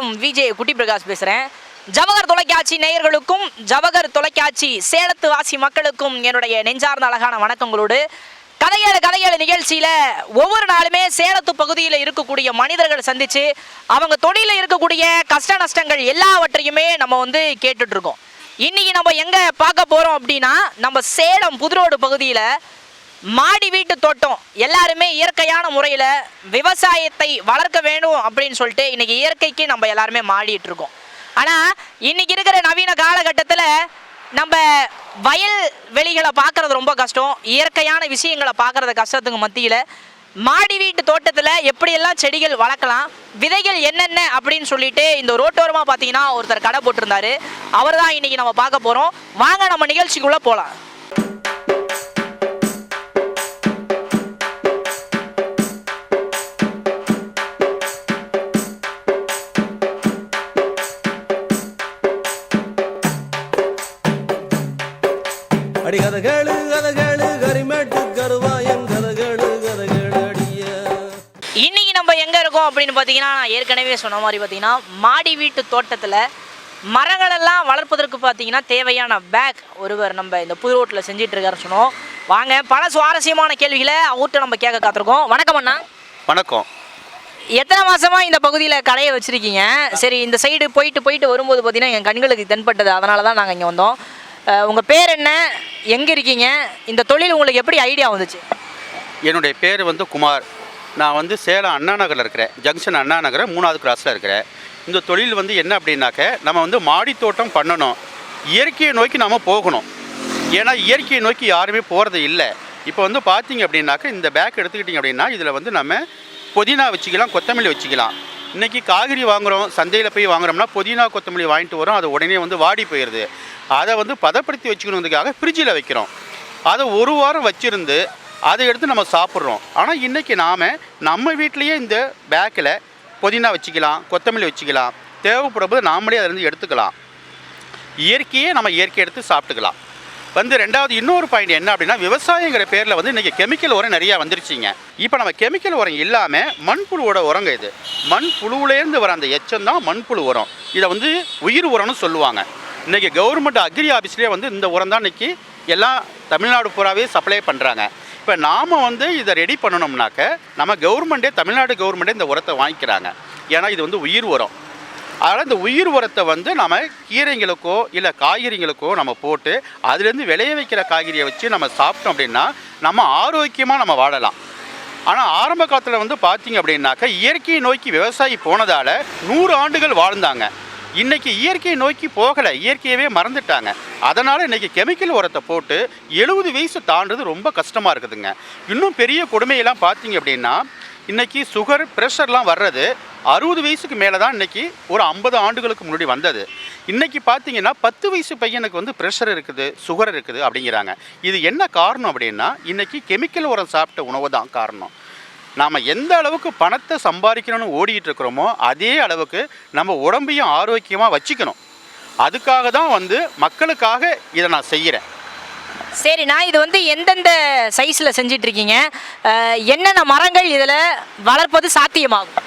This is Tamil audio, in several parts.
சேலம் விஜய் குட்டி பிரகாஷ் பேசுகிறேன் ஜவஹர் தொலைக்காட்சி நேயர்களுக்கும் ஜவஹர் தொலைக்காட்சி சேலத்து வாசி மக்களுக்கும் என்னுடைய நெஞ்சார்ந்த அழகான வணக்கங்களோடு கதையேழு கதையேழு நிகழ்ச்சியில் ஒவ்வொரு நாளுமே சேலத்து பகுதியில் இருக்கக்கூடிய மனிதர்கள் சந்தித்து அவங்க தொழிலில் இருக்கக்கூடிய கஷ்ட நஷ்டங்கள் எல்லாவற்றையுமே நம்ம வந்து கேட்டுட்டு இருக்கோம். இன்னைக்கு நம்ம எங்கே பார்க்க போகிறோம் அப்படின்னா நம்ம சேலம் புதுரோடு பகுதியில் மாடி வீட்டு தோட்டம் எல்லாருமே இயற்கையான முறையில் விவசாயத்தை வளர்க்க வேண்டும் அப்படின்னு சொல்லிட்டு இன்றைக்கி இயற்கைக்கு நம்ம எல்லாருமே மாடிட்டு இருக்கோம். ஆனால் இன்றைக்கி இருக்கிற நவீன காலகட்டத்தில் நம்ம வயல் வெளிகளை பார்க்குறது ரொம்ப கஷ்டம். இயற்கையான விஷயங்களை பார்க்கறது கஷ்டத்துக்கு மத்தியில் மாடி வீட்டு தோட்டத்தில் எப்படியெல்லாம் செடிகள் வளர்க்கலாம் விதைகள் என்னென்ன அப்படின்னு சொல்லிட்டு இந்த ரோட்டோரமாக பார்த்தீங்கன்னா ஒருத்தர் கடை போட்டிருந்தாரு. அவர் தான் இன்றைக்கி நம்ம பார்க்க போகிறோம் வாங்க நம்ம நிகழ்ச்சிக்குள்ளே போகலாம் அடி கதகளு கதகளு கரிமேட்டு கருவாயன் கதகளு கதகளு அடிய. இன்னைக்கு நம்ம எங்க இருக்கோம் அப்படின்னு பார்த்தீங்கன்னா நான் ஏற்கனவே சொன்ன மாதிரி பார்த்தீங்கன்னா மாடி வீட்டு தோட்டத்தில் மரங்களெல்லாம் வளர்ப்பதற்கு பார்த்தீங்கன்னா தேவையான பேக் ஒருவர் நம்ம இந்த புது ரோட்டில் செஞ்சிட்டு இருக்காரு சொன்னோம். வாங்க பல சுவாரஸ்யமான கேள்விகளை அவர்கிட்ட நம்ம கேட்க காத்திருக்கோம். வணக்கம் அண்ணா. வணக்கம். எத்தனை மாசமா இந்த பகுதியில் கடையை வச்சிருக்கீங்க? சரி இந்த சைடு போயிட்டு போயிட்டு வரும்போது பார்த்தீங்கன்னா என் கண்களுக்கு தென்பட்டது. அதனால தான் நாங்கள் இங்கே வந்தோம். உங்கள் பேர் என்ன? எங்கே இருக்கீங்க? இந்த தொழில் உங்களுக்கு எப்படி ஐடியா வந்துச்சு? என்னுடைய பேர் வந்து குமார். நான் வந்து சேலம் அண்ணா நகரில் இருக்கிறேன். ஜங்ஷன் அண்ணா நகர் மூணாவது கிராஸில் இருக்கிறேன். இந்த தொழில் வந்து என்ன அப்படின்னாக்க நம்ம வந்து மாடி தோட்டம் பண்ணணும். இயற்கையை நோக்கி நாம் போகணும். ஏன்னா இயற்கையை நோக்கி யாருமே போகிறது இல்லை. இப்போ வந்து பார்த்தீங்க அப்படின்னாக்க இந்த பேக் எடுத்துக்கிட்டிங்க அப்படின்னா இதில் வந்து நம்ம புதினா வச்சுக்கலாம் கொத்தமல்லி வச்சுக்கலாம். இன்றைக்கி காய்கறி வாங்குகிறோம் சந்தையில் போய் வாங்குறோம்னா புதினா கொத்தமல்லி வாங்கிட்டு வரோம் அது உடனே வந்து வாடி போயிடுது அதை வந்து பதப்படுத்தி வச்சுக்கணுங்கிறதுக்காக ஃப்ரிட்ஜில் வைக்கிறோம். அதை ஒரு வாரம் வச்சுருந்து அதை எடுத்து நம்ம சாப்பிட்றோம். ஆனால் இன்றைக்கி நாம் நம்ம வீட்லேயே இந்த பேக்கில் புதினா வச்சுக்கலாம் கொத்தமல்லி வச்சுக்கலாம் தேவைப்படும்போது நாமளே அதிலேருந்து எடுத்துக்கலாம். இயற்கையே நம்ம இயற்கை எடுத்து சாப்பிட்டுக்கலாம். வந்து ரெண்டாவது இன்னொரு பாயிண்ட் என்ன அப்படின்னா விவசாயங்கிற பேரில் வந்து இன்றைக்கி கெமிக்கல் உரம் நிறையா வந்துருச்சுங்க. இப்போ நம்ம கெமிக்கல் உரம் இல்லாமல் மண்புழுவோட உரங்க இது. மண்புழுவுலேருந்து வர அந்த எச்சம் தான் மண்புழு உரம். இதை வந்து உயிர் உரம்னு சொல்லுவாங்க. இன்றைக்கி கவர்மெண்ட் அக்ரி ஆஃபீஸ்லேயே வந்து இந்த உரம் தான் இன்றைக்கி எல்லாம் தமிழ்நாடு பூராவே சப்ளை பண்ணுறாங்க இப்போ நாம் வந்து இதை ரெடி பண்ணணும்னாக்க நம்ம கவர்மெண்ட்டே தமிழ்நாடு கவர்மெண்ட்டே இந்த உரத்தை வாங்கிக்கிறாங்க. ஏன்னா இது வந்து உயிர் உரம். அதனால் இந்த உயிர் உரத்தை வந்து நம்ம கீரைங்களுக்கோ இல்லை காய்கறிகளுக்கோ நம்ம போட்டு அதுலேருந்து விளைய வைக்கிற காய்கறியை வச்சு நம்ம சாப்பிட்டோம் அப்படின்னா நம்ம ஆரோக்கியமாக நம்ம வாழலாம். ஆனால் ஆரம்ப காலத்தில் வந்து பார்த்திங்க அப்படின்னாக்கா இயற்கையை நோக்கி விவசாயி போனதால் நூறு ஆண்டுகள் வாழ்ந்தாங்க. இன்றைக்கி இயற்கையை நோக்கி போகலை இயற்கையவே மறந்துட்டாங்க. அதனால் இன்றைக்கி கெமிக்கல் உரத்தை போட்டு எழுபது வயசு தாண்டுறது ரொம்ப கஷ்டமாக இருக்குதுங்க. இன்னும் பெரிய கொடுமையெல்லாம் பார்த்திங்க அப்படின்னா இன்றைக்கி சுகர் ப்ரெஷர்லாம் வர்றது அறுபது வயசுக்கு மேலே தான் இன்றைக்கி ஒரு ஐம்பது ஆண்டுகளுக்கு முன்னாடி வந்தது. இன்றைக்கி பார்த்தீங்கன்னா பத்து வயசு பையனுக்கு வந்து ப்ரெஷர் இருக்குது சுகர் இருக்குது அப்படிங்கிறாங்க. இது என்ன காரணம் அப்படின்னா இன்றைக்கி கெமிக்கல் உரம் சாப்பிட்ட உணவு தான் காரணம். நாம் எந்த அளவுக்கு பணத்தை சம்பாதிக்கணும்னு ஓடிக்கிட்டு இருக்கிறோமோ அதே அளவுக்கு நம்ம உடம்பையும் ஆரோக்கியமாக வச்சுக்கணும். அதுக்காக தான் வந்து மக்களுக்காக இதை நான் செய்கிறேன் சரிண்ணா இது வந்து எந்தெந்த சைஸில் செஞ்சிட்ருக்கீங்க என்னென்ன மரங்கள் இதில் வளர்ப்பது சாத்தியமாகும்?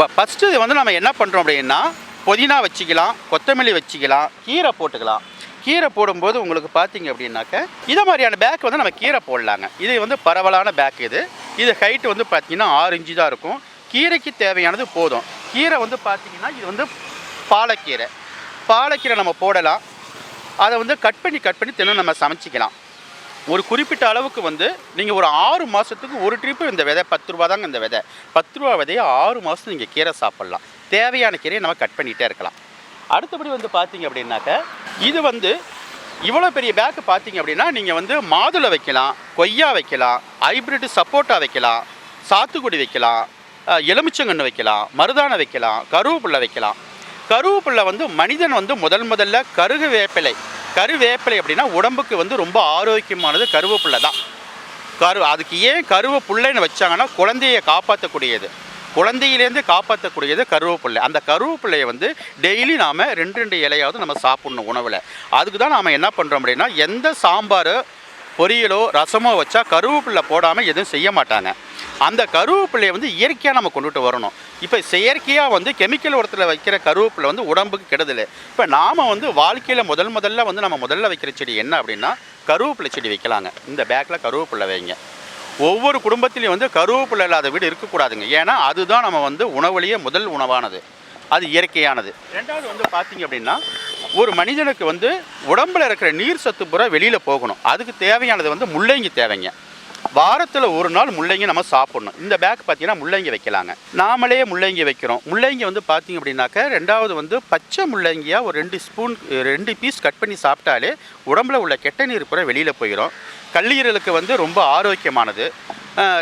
ஃபஸ்ட்டு இது வந்து நம்ம என்ன பண்ணுறோம் அப்படின்னா புதினா வச்சுக்கலாம் கொத்தமல்லி வச்சுக்கலாம் கீரை போட்டுக்கலாம். கீரை போடும்போது உங்களுக்கு பார்த்தீங்க அப்படின்னாக்க இதை மாதிரியான பேக் வந்து நம்ம கீரை போடலாங்க. இது வந்து பரவலான பேக் இது. இது ஹைட்டு வந்து பார்த்தீங்கன்னா ஆறு இன்ச்சு தான் இருக்கும். கீரைக்கு தேவையானது போதும். கீரை வந்து பார்த்தீங்கன்னா இது வந்து பாலக்கீரை. பாலக்கீரை நம்ம போடலாம். அதை வந்து கட் பண்ணி கட் பண்ணி தினம் நம்ம சமைச்சிக்கலாம். ஒரு குறிப்பிட்ட அளவுக்கு வந்து நீங்கள் ஒரு ஆறு மாதத்துக்கு ஒரு ட்ரிப்பு இந்த விதை பத்து ரூபா தாங்க இந்த விதை. பத்து ரூபா விதையை ஆறு மாதம் நீங்கள் கீரை சாப்பிட்லாம். தேவையான கீரையை நம்ம கட் பண்ணிகிட்டே இருக்கலாம். அடுத்தபடி வந்து பார்த்தீங்க அப்படின்னாக்க இது வந்து இவ்வளோ பெரிய பேக்கு பார்த்தீங்க அப்படின்னா நீங்கள் வந்து மாதுளை வைக்கலாம் கொய்யா வைக்கலாம் ஹைப்ரிட் சப்போட்டா வைக்கலாம் சாத்துக்குடி வைக்கலாம் எலுமிச்சங்கன்று வைக்கலாம் மருதாணை வைக்கலாம் கருவேப்பிள்ளை வைக்கலாம். கருவேப்பிள்ளை வந்து மனிதன் வந்து முதல் முதல்ல கருகு வேப்பிலை கருவேப்பிலை அப்படின்னா உடம்புக்கு வந்து ரொம்ப ஆரோக்கியமானது கருவேப்பிள்ளை தான். கரு அதுக்கு ஏன் கருவேப்பிள்ளைன்னு வச்சாங்கன்னா குழந்தையை காப்பாற்றக்கூடியது. குழந்தையிலேருந்து காப்பாற்றக்கூடியது கருவேப்பிள்ளை. அந்த கருவேப்பிள்ளையை வந்து டெய்லி நாம் ரெண்டு ரெண்டு இலையாவது நம்ம சாப்பிட்ணும் உணவில். அதுக்கு தான் நாம் என்ன பண்ணுறோம் அப்படின்னா எந்த சாம்பார் பொரியலோ ரசமோ வச்சா கருவேப்பிள்ளை போடாமல் எதுவும் செய்ய மாட்டாங்க. அந்த கருவேப்பிலையை வந்து இயற்கையாக நம்ம கொண்டுட்டு வரணும். இப்போ செயற்கையாக வந்து கெமிக்கல் உரத்தில் வைக்கிற கருவேப்பிலை வந்து உடம்புக்கு கெடுதல். இப்போ நாம் வந்து வாழ்க்கையில் முதல் முதல்ல வந்து நம்ம முதல்ல வைக்கிற செடி என்ன அப்படின்னா கருவேப்பிலை செடி வைக்கலாங்க. இந்த பேக்கில் கருவேப்பிலை வைங்க. ஒவ்வொரு குடும்பத்திலையும் வந்து கருவேப்பிலை இல்லாத வீடு இருக்கக்கூடாதுங்க. ஏன்னா அதுதான் நம்ம வந்து உணவுலேயே முதல் உணவானது. அது இயற்கையானது. ரெண்டாவது வந்து பார்த்தீங்க அப்படின்னா ஒரு மனிதனுக்கு வந்து உடம்புல இருக்கிற நீர் சத்து புற வெளியில் போகணும். அதுக்கு தேவையானது வந்து முள்ளங்கி தேவைங்க. வாரத்தில் ஒரு நாள் முள்ளங்கி நம்ம சாப்பிடணும். இந்த பேக் பார்த்தீங்கன்னா முள்ளங்கி வைக்கலாங்க. நாமளே முள்ளங்கி வைக்கிறோம். முள்ளங்கி வந்து பார்த்தீங்க அப்படின்னாக்க ரெண்டாவது வந்து பச்சை முள்ளங்கியாக ஒரு ரெண்டு ஸ்பூன் ரெண்டு பீஸ் கட் பண்ணி சாப்பிட்டாலே உடம்புல உள்ள கெட்ட நீர் பூரா வெளியில் போயிடும் கல்லீரலுக்கு வந்து ரொம்ப ஆரோக்கியமானது.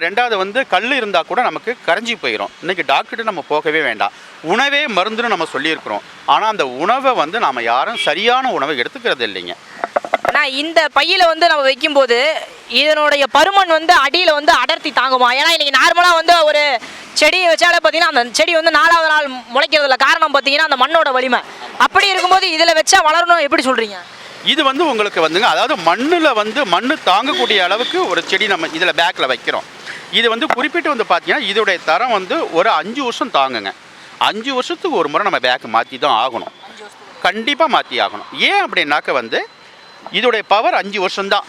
ரெண்டாவது வந்து கல் இருந்தால் கூட நமக்கு கரைஞ்சி போயிடும் இன்றைக்கி டாக்டர்கிட்ட நம்ம போகவே வேண்டாம். உணவே மருந்துன்னு நம்ம சொல்லியிருக்கிறோம். ஆனால் அந்த உணவை வந்து நாம் யாரும் சரியான உணவை எடுத்துக்கிறது இல்லைங்க. ஆனால் இந்த பையில் வந்து நம்ம வைக்கும்போது இதனுடைய பருமன் வந்து அடியில் வந்து அடர்த்தி தாங்குமா? ஏன்னா இன்றைக்கி நார்மலாக வந்து ஒரு செடியை வச்சாலே பார்த்தீங்கன்னா அந்த செடி வந்து நாலாவது நாள் முளைக்கிறதுல காரணம் பார்த்தீங்கன்னா அந்த மண்ணோட வலிமை. அப்படி இருக்கும்போது இதில் வச்சா வளரணும் எப்படி சொல்கிறீங்க இது வந்து உங்களுக்கு வந்துங்க அதாவது மண்ணில் வந்து மண்ணு தாங்கக்கூடிய அளவுக்கு ஒரு செடி நம்ம இதில் பேக்கில் வைக்கிறோம். இது வந்து குறிப்பிட்டு வந்து பார்த்தீங்கன்னா இதோடைய தரம் வந்து ஒரு அஞ்சு வருஷம் தாங்குங்க. அஞ்சு வருஷத்துக்கு ஒரு முறை நம்ம பேக்கு மாற்றி தான் ஆகணும். கண்டிப்பாக மாற்றி ஆகணும். ஏன் அப்படின்னாக்க வந்து இதோடைய பவர் அஞ்சு வருஷம்தான்.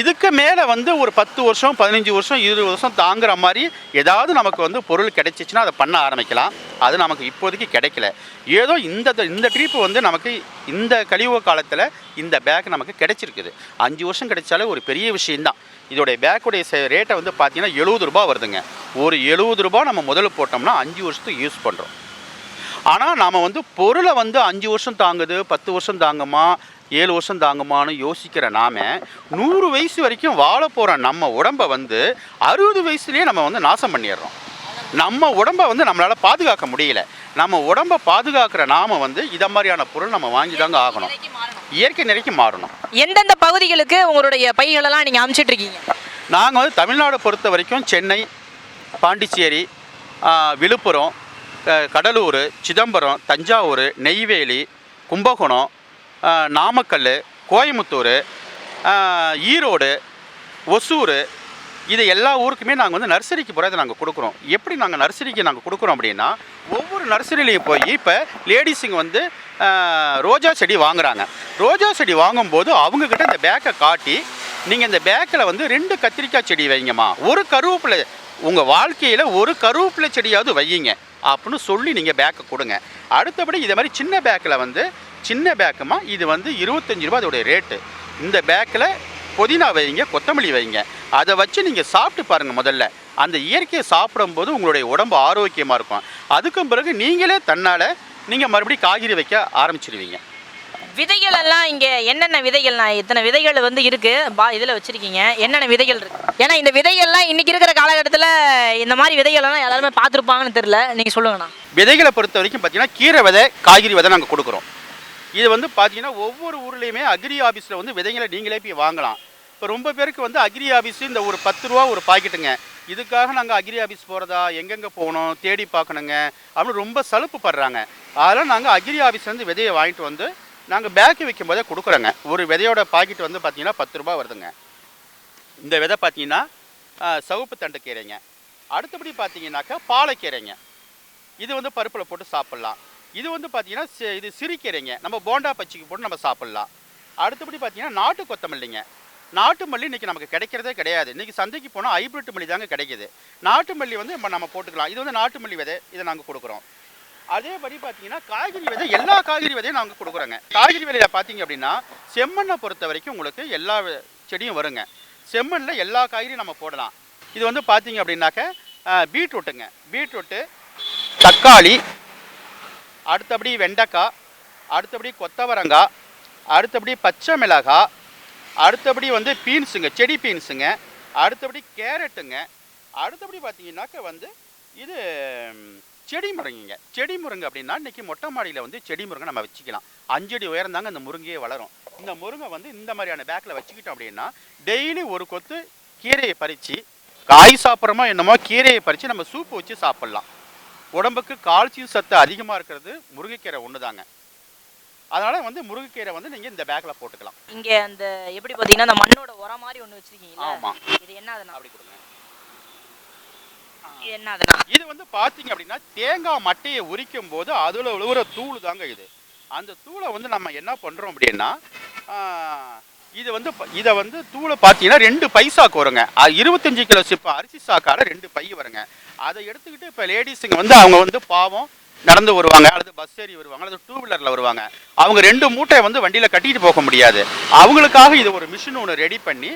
இதுக்கு மேலே வந்து ஒரு பத்து வருஷம் பதினஞ்சு வருஷம் இருபது வருஷம் தாங்குற மாதிரி ஏதாவது நமக்கு வந்து பொருள் கிடைச்சிச்சுன்னா அதை பண்ண ஆரம்பிக்கலாம். அது நமக்கு இப்போதைக்கு கிடைக்கல. ஏதோ இந்த இந்த ட்ரீப் வந்து நமக்கு இந்த கழிவு காலத்தில் இந்த பேக் நமக்கு கிடைச்சிருக்குது. அஞ்சு வருஷம் கிடைச்சாலே ஒரு பெரிய விஷயந்தான் இதோடைய பேக்குடைய ரேட்டை வந்து பார்த்திங்கன்னா எழுபது ரூபா வருதுங்க. ஒரு எழுபது ரூபா நம்ம முதல்ல போட்டோம்னா அஞ்சு வருஷத்துக்கு யூஸ் பண்ணுறோம் ஆனால் நாம் வந்து பொருளை வந்து அஞ்சு வருஷம் தாங்குது பத்து வருஷம் தாங்குமா ஏழு வருஷம் தாங்குமான்னு யோசிக்கிற நாம நூறு வயசு வரைக்கும் வாழ போகிற நம்ம உடம்பை வந்து அறுபது வயசுலேயே நம்ம வந்து நாசம் பண்ணிடுறோம். நம்ம உடம்பை வந்து நம்மளால் பாதுகாக்க முடியல. நம்ம உடம்பை பாதுகாக்கிற நாம வந்து இதை மாதிரியான பொருள் நம்ம வாங்கி தாங்க ஆகணும். இயற்கை நிறைக்கு மாறணும். எந்தெந்த பகுதிகளுக்கு உங்களுடைய பைகளெல்லாம் நீங்கள் அமுச்சிட்டு இருக்கீங்க? நாங்கள் வந்து தமிழ்நாடு பொறுத்த வரைக்கும் சென்னை பாண்டிச்சேரி விழுப்புரம் கடலூர் சிதம்பரம் தஞ்சாவூர் நெய்வேலி கும்பகோணம் நாமக்கல் கோயம்புத்தூர் ஈரோடு ஒசூர் இது எல்லா ஊருக்குமே நாங்கள் வந்து நர்சரிக்கு போகிற இதை நாங்கள் கொடுக்குறோம். எப்படி நாங்கள் நர்சரிக்கு நாங்கள் கொடுக்குறோம் அப்படின்னா ஒவ்வொரு நர்சரிலையும் போய் இப்போ லேடிஸுங்க வந்து ரோஜா செடி வாங்குறாங்க. ரோஜா செடி வாங்கும்போது அவங்கக்கிட்ட இந்த பேக்கை காட்டி நீங்கள் இந்த பேக்கில் வந்து ரெண்டு கத்திரிக்காய் செடி வைங்கம்மா. ஒரு கருவேப்பிலை உங்கள் வாழ்க்கையில் ஒரு கருவேப்பிலை செடியாவது வையுங்க. அப்படின்னு சொல்லி நீங்கள் பேக்கை கொடுங்க. அடுத்தபடி இதே மாதிரி சின்ன பேக்கில் வந்து சின்ன பேக்குமா? இது வந்து இருபத்தஞ்சி ரூபா அதோடைய ரேட்டு இந்த பேக்கில் புதினா வைங்க கொத்தமல்லி வைங்க. அதை வச்சு நீங்கள் சாப்பிட்டு பாருங்கள் முதல்ல. அந்த இயற்கையை சாப்பிடும்போது உங்களுடைய உடம்பு ஆரோக்கியமாக இருக்கும். அதுக்கும் பிறகு நீங்களே தன்னால் நீங்கள் மறுபடியும் காய்கறி வைக்க ஆரம்பிச்சிடுவீங்க விதைகள் எல்லாம் இங்கே என்னென்ன விதைகள்? நான் இத்தனை விதைகள் வந்து இருக்கு. பா இதில் வச்சிருக்கீங்க. என்னென்ன விதைகள் இருக்கு? ஏன்னா இந்த விதைகள்லாம் இன்னைக்கு இருக்கிற காலகட்டத்தில் இந்த மாதிரி விதைகள்லாம் எல்லாருமே பார்த்துருப்பாங்கன்னு தெரியல. நீங்கள் சொல்லுங்கண்ணா. விதைகளை பொறுத்த வரைக்கும் பார்த்தீங்கன்னா கீரை விதை காய்கறி விதை நாங்கள் கொடுக்குறோம். இது வந்து பார்த்தீங்கன்னா ஒவ்வொரு ஊர்லேயுமே அக்ரி ஆஃபீஸில் வந்து விதைகளை நீங்களே போய் வாங்கலாம். இப்போ ரொம்ப பேருக்கு வந்து அக்ரி ஆஃபீஸு இந்த ஒரு பத்து ரூபா ஒரு பாக்கெட்டுங்க. இதுக்காக நாங்கள் அக்ரி ஆஃபீஸ் போகிறதா எங்கெங்கே போகணும் தேடி பார்க்கணுங்க அப்படின்னு ரொம்ப சலுப்பு படுறாங்க. அதெல்லாம் நாங்கள் அக்ரி ஆஃபீஸ்லேருந்து விதையை வாங்கிட்டு வந்து நாங்கள் பேக்கு வைக்கும் போதே கொடுக்குறோங்க. ஒரு விதையோட பாக்கெட் வந்து பார்த்தீங்கன்னா பத்து ரூபா வருதுங்க. இந்த விதை பார்த்தீங்கன்னா சவுப்பு சிவப்பு தண்டு கீரைங்க. அடுத்தபடி பார்த்தீங்கன்னாக்கா பாலைக்கீரைங்க. இது வந்து பருப்பில் போட்டு சாப்பிட்லாம். இது வந்து பார்த்தீங்கன்னா இது சிறுக்கீரைங்க நம்ம போண்டா பச்சிக்கு போட்டு நம்ம சாப்பிட்லாம். அடுத்தபடி பார்த்தீங்கன்னா நாட்டு கொத்தமல்லிங்க. நாட்டு மல்லி இன்றைக்கி நமக்கு கிடைக்கிறதே கிடையாது. இன்றைக்கி சந்தைக்கு போனால் ஹைப்ரிட் மல்லி தாங்க கிடைக்குது. நாட்டு மல்லி வந்து நம்ம நம்ம போட்டுக்கலாம். இது வந்து நாட்டு மல்லி விதை. இதை நாங்கள் கொடுக்குறோம். அதேபடி பார்த்தீங்கன்னா காய்கறி விதை எல்லா காய்கறி விதையும் நாங்கள் கொடுக்குறோங்க. காய்கறி விதையில் பார்த்தீங்க அப்படின்னா செம்மண்ணை பொறுத்த வரைக்கும் உங்களுக்கு எல்லா செடியும் வருங்க. செம்மண்ணில் எல்லா காய்கறியும் நம்ம போடலாம். இது வந்து பார்த்தீங்க அப்படின்னாக்க பீட்ரூட்டுங்க. பீட்ரூட்டு தக்காளி அடுத்தபடி வெண்டைக்காய் அடுத்தபடி கொத்தவரங்காய் அடுத்தபடி பச்சை மிளகாய் அடுத்தபடி வந்து பீன்ஸுங்க செடி பீன்ஸுங்க அடுத்தபடி கேரட்டுங்க அடுத்தபடி பார்த்தீங்கன்னாக்க வந்து இது செடி முருங்கைங்க. செடி முருங்கை அப்படின்னா இன்றைக்கி மொட்டை மாடியில் வந்து செடி முருங்கை நம்ம வச்சுக்கலாம். அஞ்சடி அடி தாங்க இந்த முருங்கையே வளரும். இந்த முருங்கை வந்து இந்த மாதிரியான பேக்கில் வச்சுக்கிட்டோம் அப்படின்னா டெய்லி ஒரு கொத்து கீரையை பறித்து காய் சாப்பிட்றோமோ என்னமோ கீரையை பறித்து நம்ம சூப்பு வச்சு சாப்பிட்லாம். உடம்புக்கு கால்சியம் சத்து அதிகமாக இருக்கிறது முருங்கைக்கீரை ஒன்று தாங்க அதனால் வந்து முருங்கைக்கீரை வந்து நீங்கள் இந்த பேக்கில் போட்டுக்கலாம். இங்கே அந்த எப்படி பார்த்தீங்கன்னா அந்த மண்ணோட உரம் மாதிரி ஒன்று வச்சிருக்கீங்களா ஆமாம் இது என்ன அதுனா அப்படி கொடுங்க. இது என்ன அதுனா இது வந்து பார்த்தீங்க அப்படின்னா தேங்காய் மட்டையை உரிக்கும் போது அதில் விழுவுற தூள் தாங்க இது. அந்த தூளை வந்து நம்ம என்ன பண்ணுறோம் அப்படின்னா இது வந்து இதை வந்து தூளை பார்த்தீங்கன்னா ரெண்டு பைசாக்கு வருங்க. இருபத்தஞ்சு கிலோ சிப்ப அரிசி சாக்கார ரெண்டு பை வருங்க. அதை எடுத்துக்கிட்டு இப்போ லேடிஸுங்க வந்து அவங்க வந்து பாவம் நடந்து வருவாங்க அல்லது பஸ் ஏறி வருவாங்க அல்லது டூ வீலரில் வருவாங்க. அவங்க ரெண்டு மூட்டை வந்து வண்டியில் கட்டிட்டு போக முடியாது. அவங்களுக்காக இது ஒரு மிஷின் ஒன்று ரெடி பண்ணி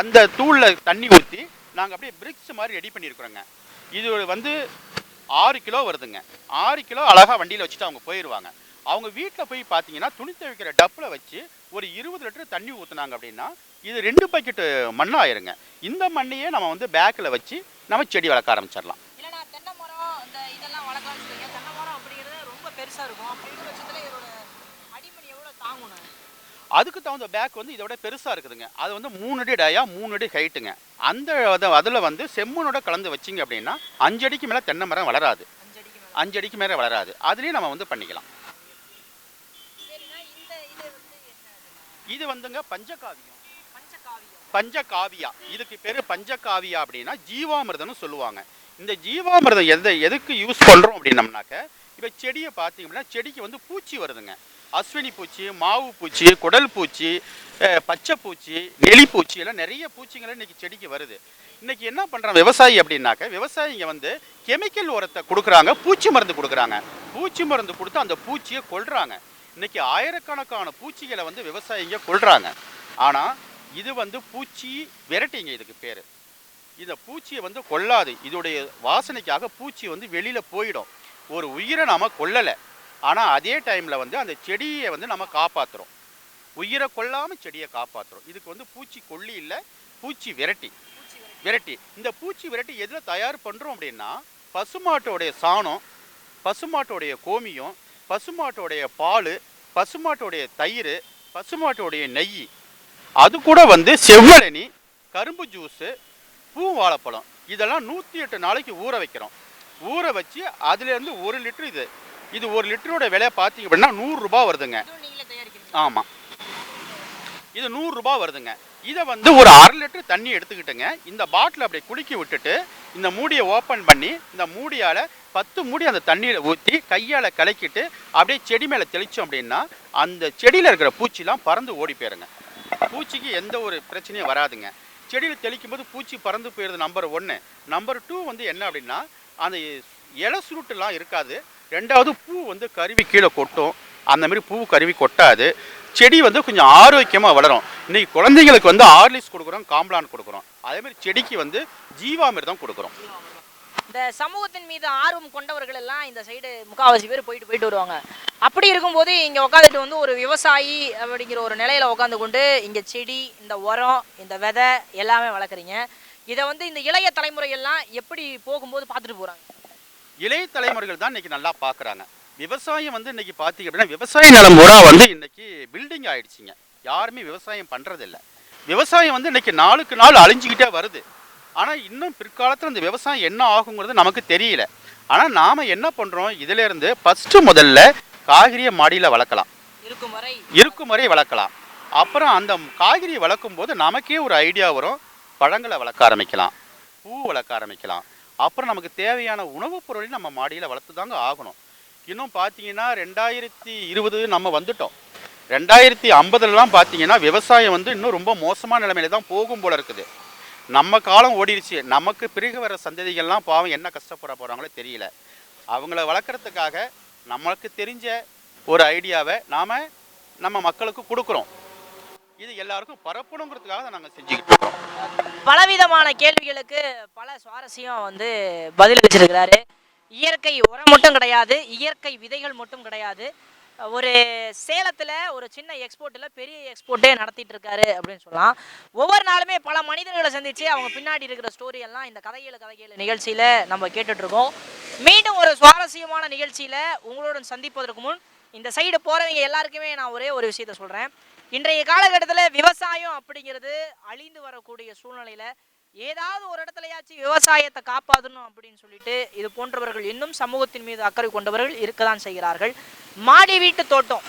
அந்த தூளில் தண்ணி ஊற்றி நாங்கள் அப்படியே பிரிக்ஸ் மாதிரி ரெடி பண்ணியிருக்கிறோங்க. இது வந்து ஆறு கிலோ வருதுங்க. ஆறு கிலோ அழகாக வண்டியில் வச்சுட்டு அவங்க போயிடுவாங்க அவங்க வீட்டில் போய் பார்த்தீங்கன்னா துணி துவைக்கிற டப்பில் வச்சு ஒரு இருபது லிட்டர் தண்ணி ஊற்றுனாங்க அப்படின்னா இது ரெண்டு பக்கெட்டு மண்ணாயிருங்க. இந்த மண்ணையே நம்ம வந்து பேக்கில் வச்சு நம்ம செடி வளர்க்க ஆரம்பிச்சிடலாம் இல்லைனா தென்னை மரம் இந்த இதெல்லாம் வளர்க்கலாம்னு சொல்லுங்க தென்னை மரம் அப்படிங்கிறது ரொம்ப பெருசா இருக்கும். அப்படிங்கிற பட்சத்துல இதோட அடிமணி எவ்வளவு தாங்கணும் அதுக்கு தகுந்த பேக் வந்து இதோட பெருசாக இருக்குதுங்க. அது வந்து மூணு அடி டயா மூணு அடி ஹைட்டுங்க அந்த அதில் வந்து செம்மண்ணோட கலந்து வச்சிங்க அப்படின்னா அஞ்சு அடிக்கு மேலே தென்னை மரம் வளராது. அஞ்சு அடிக்கு மேல. வளராது. அதுலேயும் நம்ம வந்து பண்ணிக்கலாம். இது வந்துங்க பஞ்சகாவியம். பஞ்சகாவியம். பஞ்சகாவியா. இதுக்கு பேர் பஞ்சகாவியா அப்படின்னா ஜீவாமிர்தம்னு சொல்லுவாங்க. இந்த ஜீவாமிர்தம் எதை எதுக்கு யூஸ் பண்ணுறோம் அப்படின்னம்னாக்க இப்போ செடியை பார்த்தீங்கன்னா அப்படின்னா செடிக்கு வந்து பூச்சி வருதுங்க. அஸ்வினி பூச்சி மாவு பூச்சி குடல் பூச்சி பச்சை பூச்சி நெலி பூச்சி எல்லாம் நிறைய பூச்சிகள் இன்னைக்கு செடிக்கு வருது. இன்னைக்கு என்ன பண்ணுறாங்க விவசாயி அப்படின்னாக்க விவசாயிங்க வந்து கெமிக்கல் உரத்தை கொடுக்குறாங்க பூச்சி மருந்து கொடுக்குறாங்க. பூச்சி மருந்து கொடுத்து அந்த பூச்சியை கொள்கிறாங்க இன்னைக்கு ஆயிரக்கணக்கான பூச்சிகளை வந்து விவசாயிங்க கொள்கிறாங்க ஆனால் இது வந்து பூச்சி விரட்டிங்க இதுக்கு பேர். இந்த பூச்சியை வந்து கொள்ளாது இதோடைய வாசனைக்காக பூச்சி வந்து வெளியில் போயிடும். ஒரு உயிரை நாம் கொல்லலை. ஆனால் அதே டைமில் வந்து அந்த செடியை வந்து நம்ம காப்பாற்றுறோம் உயிரை கொல்லாமல் செடியை காப்பாற்றுறோம் இதுக்கு வந்து பூச்சி கொல்லி இல்லை பூச்சி விரட்டி. விரட்டி. இந்த பூச்சி விரட்டி எதில் தயார் பண்ணுறோம் அப்படின்னா பசுமாட்டோடைய சாணம் பசுமாட்டோடைய கோமியம் பசுமாட்டோடைய பால் பசுமாட்டோடைய தயிர் பசுமாட்டோடைய நெய். அது கூட வந்து செவ்வழனி கரும்பு ஜூஸு பூ வாழைப்பழம். இதெல்லாம் நூற்றி எட்டு நாளைக்கு ஊற வைக்கிறோம். ஊற வச்சு அதுலேருந்து ஒரு லிட்டர் இது இது ஒரு லிட்டரோட விலை பார்த்தீங்க அப்படின்னா நூறுரூபா வருதுங்க. ஆமாம் இது நூறுரூபா வருதுங்க. இதை வந்து ஒரு அரை லிட்டர் தண்ணி எடுத்துக்கிட்டுங்க இந்த பாட்டில் அப்படியே குலுக்கி விட்டுட்டு இந்த மூடியை ஓப்பன் பண்ணி இந்த மூடியால் பத்து மூடி அந்த தண்ணியில் ஊற்றி கையால் கலக்கிட்டு அப்படியே செடி மேலே தெளித்தோம் அப்படின்னா அந்த செடியில் இருக்கிற பூச்சிலாம் பறந்து ஓடி போயிருங்க. பூச்சிக்கு எந்த ஒரு பிரச்சனையும் வராதுங்க. செடியில் தெளிக்கும் போது பூச்சி பறந்து போயிடுது நம்பர் ஒன்று நம்பர் டூ வந்து என்ன அப்படின்னா அந்த இலை சுருட்டுலாம் இருக்காது. ரெண்டாவது பூ வந்து கருவி கீழே கொட்டும். அந்த மாதிரி பூ கருவி கொட்டாது. செடி வந்து கொஞ்சம் ஆரோக்கியமாக வளரும். இன்றைக்கி குழந்தைங்களுக்கு வந்து ஆர்லிஸ் கொடுக்குறோம் காம்ப்ளான் கொடுக்குறோம். அதேமாதிரி செடிக்கு வந்து ஜீவாமிர்தம் கொடுக்குறோம். இந்த சமூகத்தின் மீது ஆர்வம் கொண்டவர்கள் எல்லாம் இந்த சைடு முக்காவாசி பேர் போயிட்டு போயிட்டு வருவாங்க. அப்படி இருக்கும்போது இங்கே உட்காந்துட்டு வந்து ஒரு விவசாயி அப்படிங்கிற ஒரு நிலையில உட்காந்து கொண்டு இங்கே செடி இந்த உரம் இந்த விதை எல்லாமே வளர்க்குறீங்க. இதை வந்து இந்த இளைய தலைமுறை எல்லாம் எப்படி போகும்போது பார்த்துட்டு போறாங்க? இளைய தலைமுறைகள் தான் இன்னைக்கு நல்லா பார்க்குறாங்க. விவசாயம் வந்து இன்னைக்கு பார்த்தீங்க அப்படின்னா விவசாய நிலம் பூரா வந்து இன்னைக்கு பில்டிங் ஆயிடுச்சுங்க. யாருமே விவசாயம் பண்ணுறதில்ல விவசாயம் வந்து இன்னைக்கு நாளுக்கு நாள் அழிஞ்சுக்கிட்டே வருது. ஆனால் இன்னும் பிற்காலத்தில் இந்த விவசாயம் என்ன ஆகுங்கிறது நமக்கு தெரியல. ஆனால் நாம் என்ன பண்ணுறோம் இதிலேருந்து ஃபஸ்ட்டு முதல்ல காய்கறியை மாடியில் வளர்க்கலாம். இருக்கும் வரை. இருக்கும் வரை வளர்க்கலாம். அப்புறம் அந்த காய்கறி வளர்க்கும் போது நமக்கே ஒரு ஐடியா வரும். பழங்களை வளர்க்க ஆரம்பிக்கலாம் பூ வளர்க்க ஆரம்பிக்கலாம். அப்புறம் நமக்கு தேவையான உணவுப் பொருளையும் நம்ம மாடியில் வளர்த்து தாங்க ஆகணும். இன்னும் பார்த்தீங்கன்னா ரெண்டாயிரத்தி இருபது நம்ம வந்துட்டோம். ரெண்டாயிரத்தி ஐம்பதுலலாம் பார்த்தீங்கன்னா விவசாயம் வந்து இன்னும் ரொம்ப மோசமான நிலைமையில தான் போகும் போல இருக்குது. நம்ம காலம் ஓடிடுச்சு. நமக்கு பிறகு வர சந்ததிகள்லாம் பாவம் என்ன கஷ்டப்பட போகிறாங்களோ தெரியல. அவங்கள வளர்க்குறதுக்காக நம்மளுக்கு தெரிஞ்ச ஒரு ஐடியாவை நாம் நம்ம மக்களுக்கு கொடுக்குறோம். இது எல்லாருக்கும் பரப்பணுங்கிறதுக்காக தான் நாங்கள் செஞ்சுக்கிட்டு இருக்கோம். பலவிதமான கேள்விகளுக்கு பல சுவாரஸ்யம் வந்து பதிலளிச்சிருக்கிறாரு இயற்கை உரம் மட்டும் கிடையாது இயற்கை விதைகள் மட்டும் கிடையாது. ஒரு சேலத்தில் ஒரு சின்ன எக்ஸ்போர்ட்டில் பெரிய எக்ஸ்போர்ட்டே நடத்திட்டு இருக்காரு அப்படின்னு சொல்லலாம். ஒவ்வொரு நாளுமே பல மனிதர்களை சந்திச்சு அவங்க பின்னாடி இருக்கிற ஸ்டோரி எல்லாம் இந்த கதைகள் கதைகள் நிகழ்ச்சியில் நம்ம கேட்டுட்ருக்கோம் மீண்டும் ஒரு சுவாரஸ்யமான நிகழ்ச்சியில் உங்களுடன் சந்திப்பதற்கு முன் இந்த சைடு போகிறவங்க எல்லாருக்குமே நான் ஒரே ஒரு விஷயத்த சொல்கிறேன் இன்றைய காலகட்டத்தில் விவசாயம் அப்படிங்கிறது அழிந்து வரக்கூடிய சூழ்நிலையில் ஏதாவது ஒரு இடத்துலயாச்சும் விவசாயத்தை காப்பாற்றணும் அப்படின்னு சொல்லிட்டு இது போன்றவர்கள் இன்னும் சமூகத்தின் மீது அக்கறை கொண்டவர்கள் இருக்க தான் செய்கிறார்கள். மாடி வீட்டு தோட்டம்.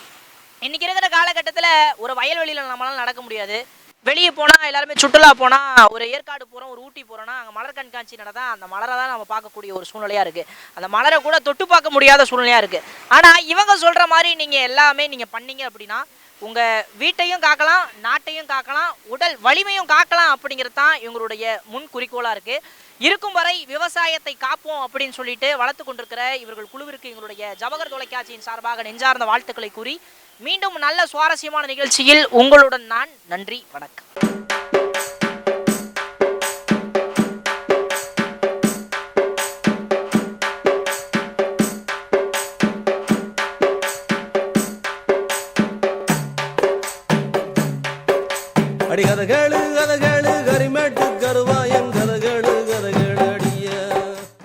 இன்னைக்கு இருக்கிற காலகட்டத்தில் ஒரு வயல்வெளியில் நம்மளால நடக்க முடியாது. வெளியே போனால் எல்லாருமே சுற்றுலா போனால் ஒரு ஏற்காடு போகிறோம் ஒரு ஊட்டி போகிறோன்னா அங்கே மலர் கண்காட்சி நடந்தால் அந்த மலரை தான் நம்ம பார்க்கக்கூடிய ஒரு சூழ்நிலையாக இருக்குது அந்த மலரை கூட தொட்டு பார்க்க முடியாத சூழ்நிலையாக இருக்குது ஆனால் இவங்க சொல்கிற மாதிரி நீங்கள் எல்லாமே நீங்கள் பண்ணீங்க அப்படின்னா உங்கள் வீட்டையும் காக்கலாம் நாட்டையும் காக்கலாம் உடல் வலிமையும் காக்கலாம் அப்படிங்கிறது தான் இவங்களுடைய முன் குறிக்கோளாக இருக்குது இருக்கும் வரை விவசாயத்தை காப்போம் அப்படின்னு சொல்லிட்டு வளர்த்து கொண்டிருக்கிற இவர்கள் குழுவிற்கு எங்களுடைய ஜவஹர் தொலைக்காட்சியின் சார்பாக நெஞ்சார்ந்த வாழ்த்துக்களை கூறி மீண்டும் நல்ல சுவாரஸ்யமான நிகழ்ச்சியில் உங்களுடன் நான் நன்றி வணக்கம்.